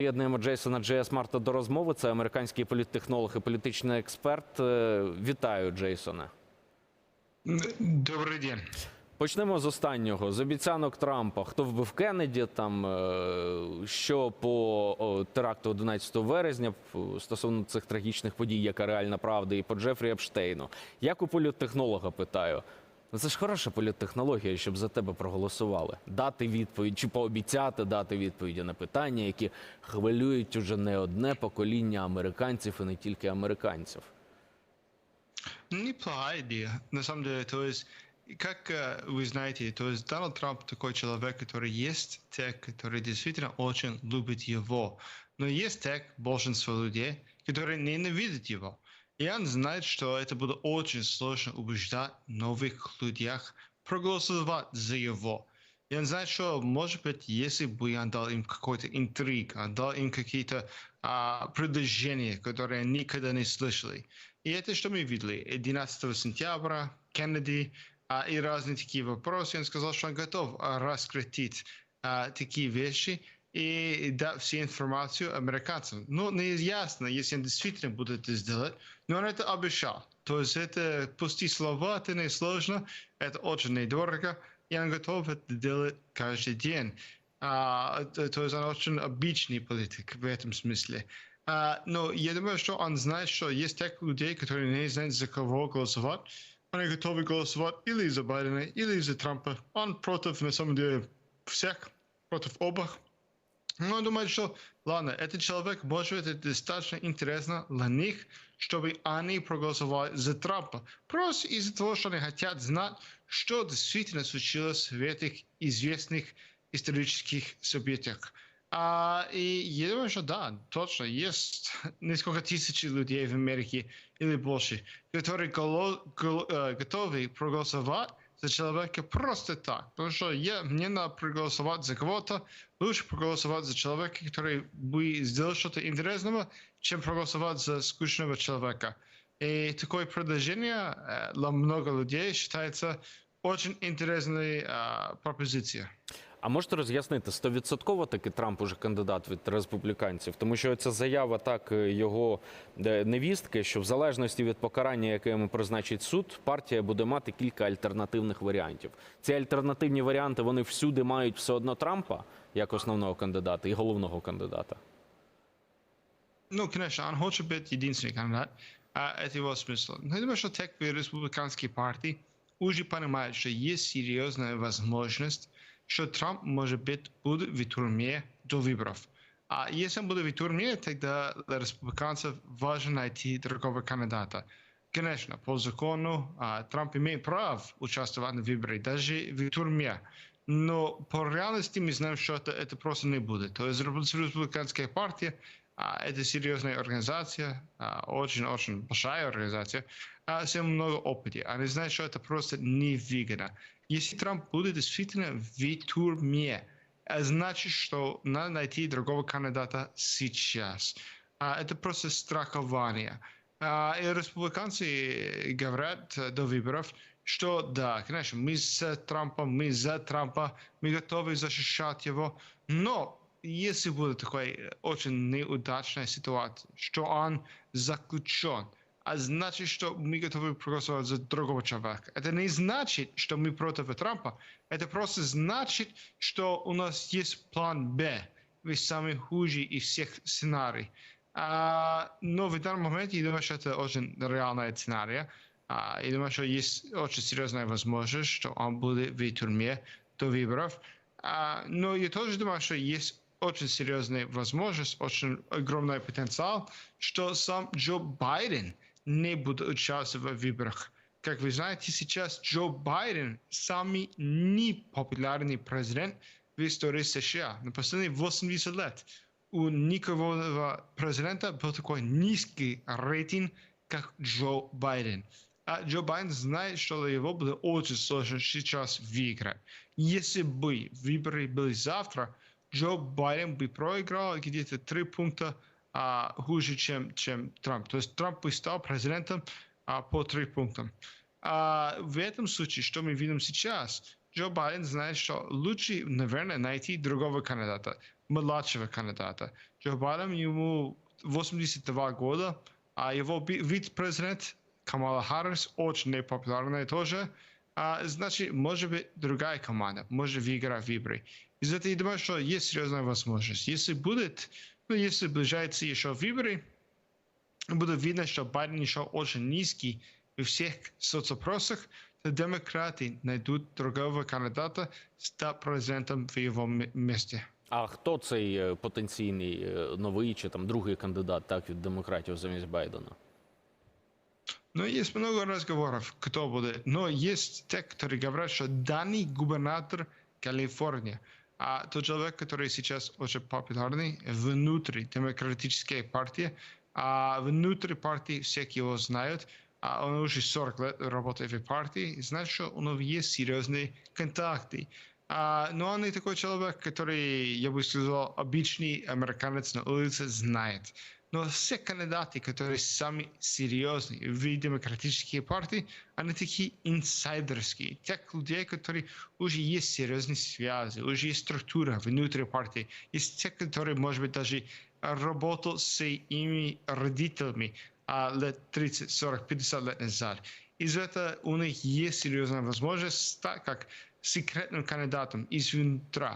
Приєднуємо Джейсона Джея Смарта до розмови. Це американський політтехнолог і політичний експерт. Е, Вітаю, Джейсоне. Добрий день. Почнемо з останнього з обіцянок Трампа. Хто вбив Кеннеді? Там е, що по теракту 11 вересня стосовно цих трагічних подій, яка реальна правда, і по Джефрі Епштейну. Як у політтехнолога питаю. Ну, це ж хороша політтехнологія, щоб за тебе проголосували. Дати відповідь чи пообіцяти дати відповіді на питання, які хвилюють уже не одне покоління американців і не тільки американців. Неплохая идея. На самом деле, то есть, как э, вы знаете, то есть Дональд Трамп такой человек, который есть те, которые действительно очень любят его. Но есть те, большинство людей, которые ненавидят его. Он знает, что это будет очень сложно убеждать новых людей проголосовать за его. Он знает, что, может быть, если бы он дал им какой-то интриг, он дал им какие-то а, предложения, которые они никогда не слышали. И это что мы видели? 11 сентября, Кеннеди а, и разные такие вопросы. Он сказал, что он готов а, раскрутить а, такие вещи и дать всю информацию американцам. Ну, не ясно, если он действительно будет это сделать, но он это обещал. То есть это пустые слова, это не сложно, это очень недорого, и он готов это делать каждый день. А, то, то есть он очень обычный политик в этом смысле. А, но я думаю, что он знает, что есть тех людей, которые не знают, за кого голосовать. Они готовы голосовать или за Байдена, или за Трампа. Он против, на самом деле, всех, против обоих. Но он думает, что, ладно, этот человек, может быть, достаточно интересно для них, чтобы они проголосовали за Трампа. Просто из-за того, что они хотят знать, что действительно случилось в этих известных исторических событиях. А, и я думаю, что да, точно, есть несколько тысяч людей в Америке или больше, которые голо- гол- э, готовы проголосовать за человека просто так. Потому что я, мне надо проголосовать за кого-то, лучше проголосовать за человека, который бы сделал что-то интересного, чем проголосовать за скучного человека. И такое предложение э, для много людей считается очень интересной э, пропозицией. А можете роз'яснити, стовідсотково таки Трамп уже кандидат від республіканців, тому що ця заява так е, його е, невістки, що в залежності від покарання, яке йому призначить суд, партія буде мати кілька альтернативних варіантів. Ці альтернативні варіанти вони всюди мають все одно Трампа як основного кандидата і головного кандидата. Ну, конечно, он хочет быть единственный кандидат, а это его смысл. Но я думаю, что те, кто в республиканской партии, уже понимают, что есть серьезная возможность, что Трамп, может быть, будет в тюрьме до выборов. А если он будет в тюрьме, тогда для республиканцев важно найти другого кандидата. Конечно, по закону а, Трамп имеет право участвовать в выборах, даже в тюрьме. Но по реальности мы знаем, что это, это просто не будет. То есть республиканская партия а, это серьезная организация, а, очень-очень большая организация, а, с много опыта. Они знают, что это просто невыгодно. Если Трамп будет действительно в тюрьме, а значит, что надо найти другого кандидата сейчас. А, это просто страхование. А, и республиканцы говорят э, до выборов, что да, конечно, мы с Трампом, мы за Трампа, мы готовы защищать его, но если будет такая очень неудачная ситуация, что он заключен, а значит, что мы готовы проголосовать за другого человека. Это не значит, что мы против Трампа. Это просто значит, что у нас есть план Б в самый худший из всех сценарий. А, но в данном моменте я думаю, что это очень реальная сценарий. А, я думаю, что есть очень серьезная возможность, что он будет в тюрьме до выборов. А, но я тоже думаю, что есть очень серьезная возможность, очень огромный потенциал, что сам Джо Байден не будет участвовать в выборах. Как вы знаете, сейчас Джо Байден самый непопулярный президент в истории США на последние 80 лет. У никого президента был такой низкий рейтинг, как Джо Байден. А Джо Байден знает, что его будет очень сложно сейчас выиграть. Если бы выборы были завтра, Джо Байден бы проиграл где-то три пункта а, хуже, чем, чем Трамп. То есть Трамп бы стал президентом а, по три пункта. А, в этом случае, что мы видим сейчас, Джо Байден знает, что лучше, наверное, найти другого кандидата. младшего кандидата. Джо Байден ему 82 года, а его вице-президент Камала Харрис очень непопулярная тоже. А, значит, может быть, другая команда, может выиграть выборы. Из этого я думаю, что есть серьезная возможность. Если будет, если ближайшие еще выборы, будет видно, что Байден еще очень низкий во всех соцопросах, то демократы найдут другого кандидата стать президентом в его м- месте. А хто цей е, потенційний е, новий чи там другий кандидат так від демократів замість Байдена? Ну, есть много разговоров, кто будет. Но есть те, которые говорят, что данный губернатор Калифорнии, а тот человек, который сейчас очень популярный внутри демократической партии, а внутри партии все его знают, а он уже 40 лет работает в партии, значит, что у него есть серьезные контакты. А, но он и такой человек, который, я бы сказал, обычный американец на улице знает. Но все кандидаты, которые самые серьезные в демократические партии, они такие инсайдерские. Тех людей, которые уже есть серьезные связи, уже есть структура внутри партии. Есть те, которые, может быть, даже работал с ими родителями а, лет 30, 40, 50 лет назад. Из-за этого у них есть серьезная возможность стать как секретным кандидатом изнутри.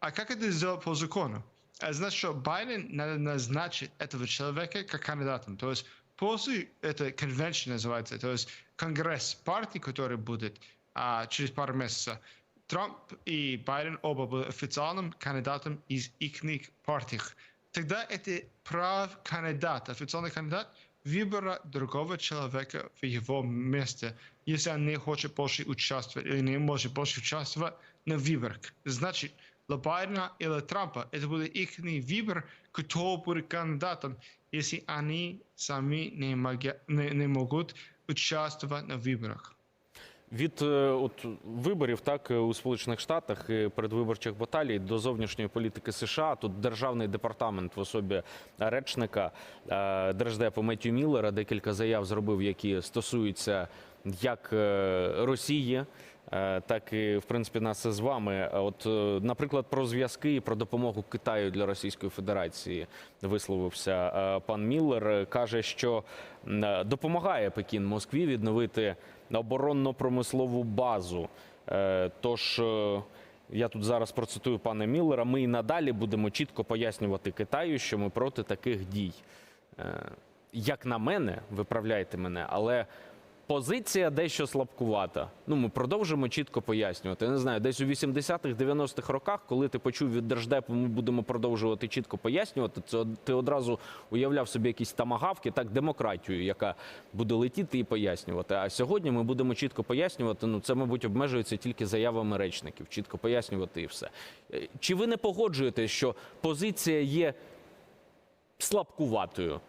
А как это сделать по закону? А Значит, что Байден надо назначить этого человека как кандидатом. То есть после это конвенция называется, то есть конгресс партии, который будет а, через пару месяцев, Трамп и Байден оба будут официальным кандидатом из их партий. Тогда это прав кандидат, официальный кандидат, выбора другого человека в его месте, если он не хочет больше участвовать или не может больше участвовать на выборах. Значит, Байдена или Трампа это будет их выбор, кто будет кандидатом, если они сами не, мога- не, не могут участвовать на выборах. Від е, от виборів, так е, у Сполучених Штатах е, передвиборчих баталій до зовнішньої політики США. Тут державний департамент в особі речника е, держдепу Меттю Міллера декілька заяв зробив, які стосуються як е, Росії. е, Так і в принципі нас з вами. От, е, наприклад, про зв'язки і про допомогу Китаю для Російської Федерації висловився е, пан Міллер. Е, каже, що е, допомагає Пекін Москві відновити оборонно-промислову базу. Е, Тож е, я тут зараз процитую пана Міллера. Ми і надалі будемо чітко пояснювати Китаю, що ми проти таких дій. Е, Як на мене, виправляйте мене, але позиція дещо слабкувата. Ну, ми продовжимо чітко пояснювати. Я не знаю, десь у 80-х, 90-х роках, коли ти почув від держдепу, ми будемо продовжувати чітко пояснювати. Це ти одразу уявляв собі якісь тамагавки, так демократію, яка буде летіти і пояснювати. А сьогодні ми будемо чітко пояснювати. Ну це, мабуть, обмежується тільки заявами речників. Чітко пояснювати і все. Е, Чи ви не погоджуєтесь, що позиція є слабкуватою?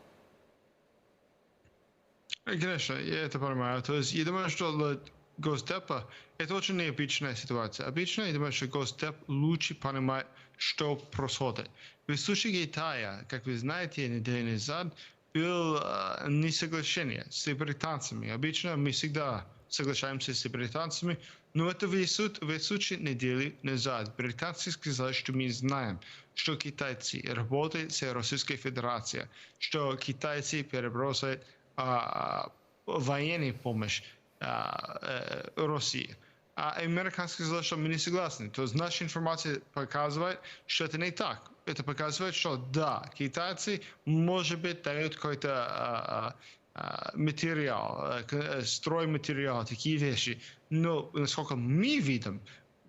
Э, Конечно, я это понимаю. То есть я думаю, что Госдепа это очень необычная ситуация. Обычно я думаю, что Госдеп лучше понимает, что происходит. В случае Китая, как вы знаете, неделю назад было э, несоглашение с британцами. Обычно мы всегда соглашаемся с британцами, но это в случае недели назад. Британцы сказали, что мы знаем, что китайцы работают с Российской Федерацией, что китайцы перебросят а, военную помощь а, э, России. А американцы сказали, что мы не согласны. То есть наша информация показывает, что это не так. Это показывает, что да, китайцы, может быть, дают какой-то а, материал, к- э, стройматериал, такие вещи. Но, насколько мы видим,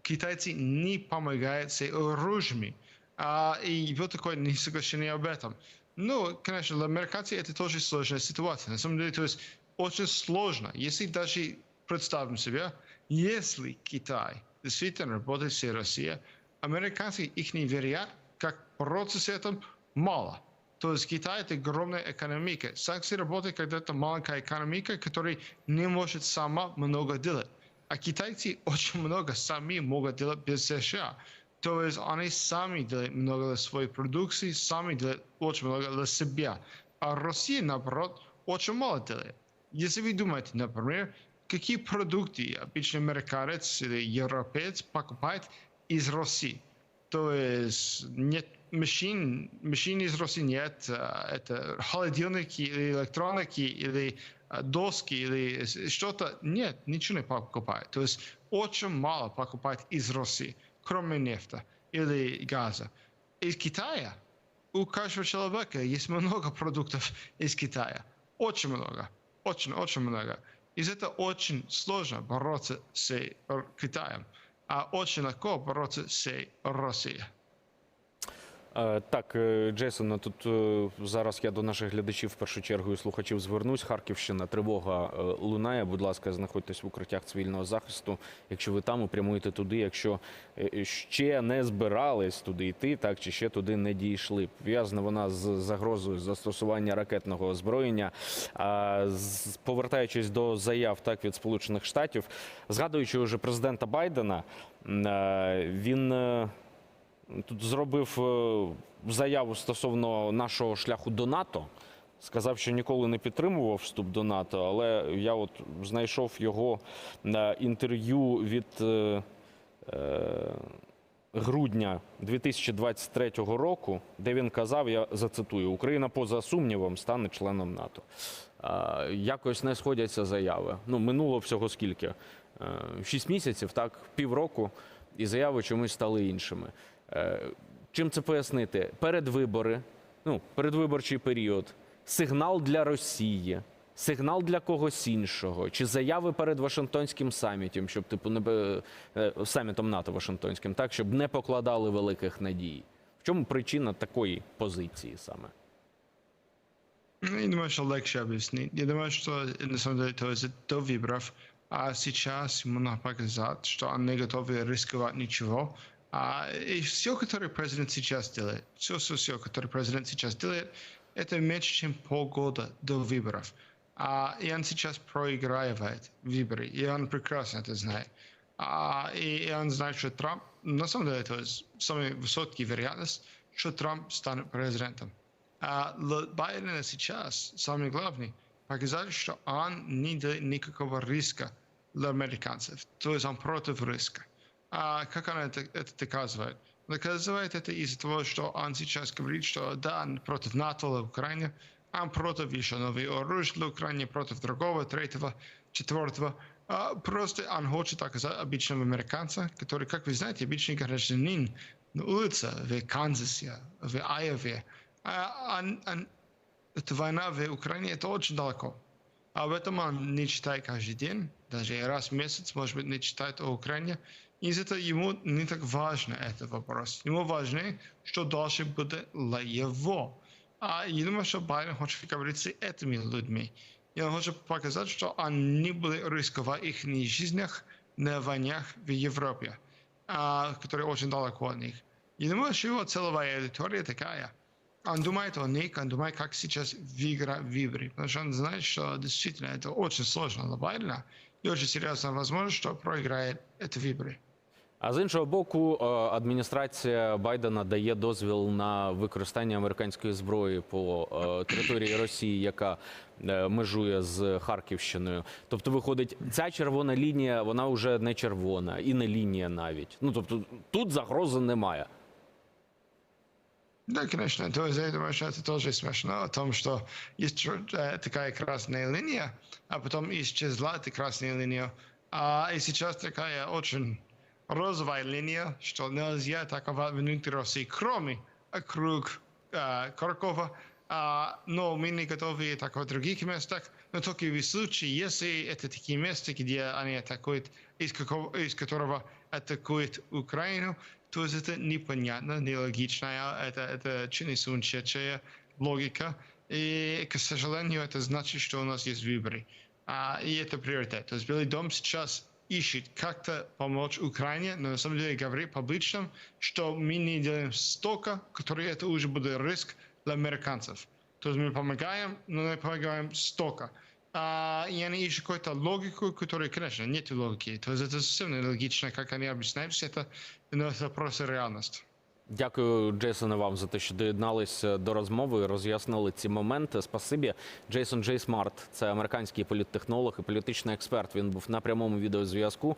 китайцы не помогают с оружием. А, и вот такое несоглашение об этом. Ну, конечно, для американцев это тоже сложная ситуация. На самом деле, то есть очень сложно. Если даже представим себе, если Китай действительно работает с Россией, американцы их не верят, как бороться с мало. То есть Китай это огромная экономика. Санкции работают, когда это маленькая экономика, которая не может сама много делать. А китайцы очень много сами могут делать без США. То есть они сами делают много для своей продукции, сами делают очень много для себя. А Россия, наоборот, очень мало делает. Если вы думаете, например, какие продукты обычный американец или европеец покупает из России, то есть нет машин, машин из России нет, это холодильники или электроники или доски или что-то. Нет, ничего не покупают. То есть очень мало покупают из России, кроме нефти или газа. Из Китая у каждого человека есть много продуктов из Китая. Очень много. Очень-очень много. Из за этого очень сложно бороться с Китаем, а очень легко бороться с Россией. Е, Так, е, Джейсон, тут е, зараз я до наших глядачів в першу чергу і слухачів звернусь. Харківщина, тривога лунає. Будь ласка, знаходьтесь в укриттях цивільного захисту. Якщо ви там, прямуєте туди. Якщо ще не збирались туди йти, так чи ще туди не дійшли. Пов'язана вона з загрозою застосування ракетного озброєння. Повертаючись до заяв так від Сполучених Штатів, згадуючи вже президента Байдена, він. Е, тут зробив е, заяву стосовно нашого шляху до НАТО. Сказав, що ніколи не підтримував вступ до НАТО, але я от знайшов його на інтерв'ю від е, е, грудня 2023 року, де він казав: я зацитую: Україна поза сумнівом стане членом НАТО. А, якось не сходяться заяви. Ну, минуло всього скільки? Е, Шість місяців, так, півроку, і заяви чомусь стали іншими. Е, Чим це пояснити? Передвибори, ну, передвиборчий період, сигнал для Росії, сигнал для когось іншого, чи заяви перед Вашингтонським самітом, щоб типу не бе- е, самітом НАТО Вашингтонським, так щоб не покладали великих надій. В чому причина такої позиції саме? Ну, Я думаю, что легче объяснить. Я думаю, что на самом деле то есть до выборов, а сейчас ему надо показать, что он не готовы рисковать ничего. А, и все, которое президент сейчас делает, все, все, все, которое президент сейчас делает, это меньше, чем полгода до выборов. А, и он сейчас проигрывает выборы, и он прекрасно это знает. А, и, и он знает, что Трамп, на самом деле, это самая высокая вероятность, что Трамп станет президентом. А для Байдена сейчас самое главное показать, что он не делает никакого риска для американцев. То есть он против риска. А как он это, это доказывает? Доказывает это из-за того, что он сейчас говорит, что да, он против НАТО в Украине, он против еще новой оружия для Украины, против другого, третьего, четвертого. А просто он хочет доказать обычным американцам, который, как вы знаете, обычный гражданин на улице в Канзасе, в Айове, а, он- он- эта война в Украине, это очень далеко. Об этом он не читает каждый день, даже раз в месяц, может быть, не читает о Украине. Из-за этого ему не так важно этот вопрос. Ему важнее, что дальше будет для его. А я думаю, что Байден хочет говорить с этими людьми. И он хочет показать, что он не будет рисковать их жизнях на войнах в Европе, а, которые очень далеко от них. Я думаю, что его целевая аудитория такая. Он думает о них, он думает, как сейчас выиграть выборы. Потому что он знает, что действительно это очень сложно для Байдена. И очень серьезная возможность, что проиграет эти выборы. А з іншого боку, е, адміністрація Байдена дає дозвіл на використання американської зброї по е, території Росії, яка е, межує з Харківщиною. Тобто, виходить, ця червона лінія, вона вже не червона і не лінія навіть. Ну тобто тут загрози немає. Да, конечно, то есть я думаю, что это тоже смешно, о том, что есть чё- э, такая красная линия, а потом исчезла эта красная линия, а и сейчас такая очень розовая линия, что нельзя атаковать внутри России, кроме округ э, Харькова, а, но мы не готовы атаковать в других местах, но только в случае, если это такие места, где они атакуют, из, какого, из которого атакуют Украину, то это непонятно, нелогично, это, это сумасшедшая логика, и, к сожалению, это значит, что у нас есть выборы. А, и это приоритет. То есть Белый дом сейчас ищет как-то помочь Украине, но на самом деле говорит публично, что мы не делаем столько, который это уже будет риск для американцев. То есть мы помогаем, но не помогаем столько. А, и они ищут какую-то логику, которой, конечно, нет логики. То есть это совсем не логично, как они объясняют все это, но это просто реальность. Дякую, Джейсоне, вам за те, що доєдналися до розмови, роз'яснили ці моменти. Спасибі. Джейсон Джей Смарт, це американський політтехнолог і політичний експерт. Він був на прямому відеозв'язку.